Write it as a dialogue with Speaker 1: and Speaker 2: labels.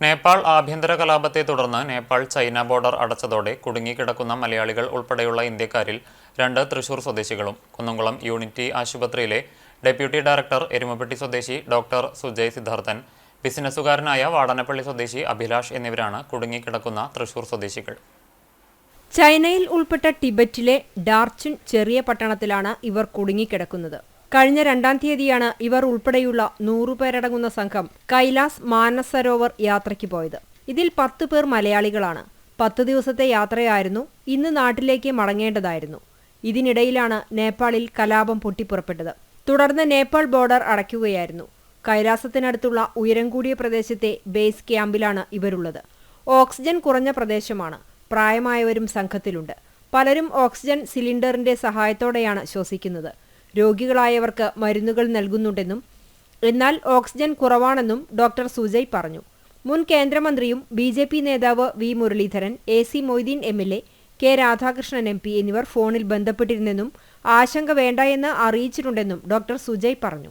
Speaker 1: നേപ്പാൾ ആഭ്യന്തര കലാപത്തെ തുടർന്ന് നേപ്പാൾ ചൈന ബോർഡർ അടച്ചതോടെ കുടുങ്ങിക്കിടക്കുന്ന മലയാളികൾ ഉൾപ്പെടെയുള്ള ഇന്ത്യക്കാരിൽ രണ്ട് തൃശൂർ സ്വദേശികളും കുന്നംകുളം യൂണിറ്റി ആശുപത്രിയിലെ ഡെപ്യൂട്ടി ഡയറക്ടർ എരുമപ്പെട്ടി സ്വദേശി ഡോക്ടർ സുജയ് സിദ്ധാർത്ഥൻ ബിസിനസ്സുകാരനായ വാടനപ്പള്ളി സ്വദേശി അഭിലാഷ് എന്നിവരാണ് കുടുങ്ങിക്കിടക്കുന്ന തൃശൂർ സ്വദേശികൾ.
Speaker 2: ചൈനയിൽ ഉൾപ്പെട്ട ടിബറ്റിലെ ഡാർച്ചിൻ ചെറിയ പട്ടണത്തിലാണ് ഇവർ കുടുങ്ങിക്കിടക്കുന്നത്. കഴിഞ്ഞ രണ്ടാം തീയതിയാണ് ഇവർ ഉൾപ്പെടെയുള്ള നൂറുപേരടങ്ങുന്ന സംഘം കൈലാസ് മാനസരോവർ യാത്രയ്ക്ക് പോയത്. ഇതിൽ പത്ത് പേർ മലയാളികളാണ്. പത്ത് ദിവസത്തെ യാത്രയായിരുന്നു. ഇന്ന് നാട്ടിലേക്ക് മടങ്ങേണ്ടതായിരുന്നു. ഇതിനിടയിലാണ് നേപ്പാളിൽ കലാപം പൊട്ടിപ്പുറപ്പെട്ടത്. തുടർന്ന് നേപ്പാൾ ബോർഡർ അടയ്ക്കുകയായിരുന്നു. കൈലാസത്തിനടുത്തുള്ള ഉയരം കൂടിയ പ്രദേശത്തെ ബേസ് ക്യാമ്പിലാണ് ഇവരുള്ളത്. ഓക്സിജൻ കുറഞ്ഞ പ്രദേശമാണ്. പ്രായമായവരും സംഘത്തിലുണ്ട്. പലരും ഓക്സിജൻ സിലിണ്ടറിന്റെ സഹായത്തോടെയാണ് ശ്വസിക്കുന്നത്. രോഗികളായവർക്ക് മരുന്നുകൾ നൽകുന്നുണ്ടെന്നും എന്നാൽ ഓക്സിജൻ കുറവാണെന്നും ഡോക്ടർ സുജയ് പറഞ്ഞു. മുൻ കേന്ദ്രമന്ത്രിയും ബി ജെ പി നേതാവ് V Muraleedharan A C Moideen M L A K Radhakrishnan M P എന്നിവർ ഫോണിൽ ബന്ധപ്പെട്ടിരുന്നെന്നും ആശങ്ക വേണ്ട എന്ന് അറിയിച്ചിട്ടുണ്ടെന്നും ഡോക്ടർ സുജയ് പറഞ്ഞു.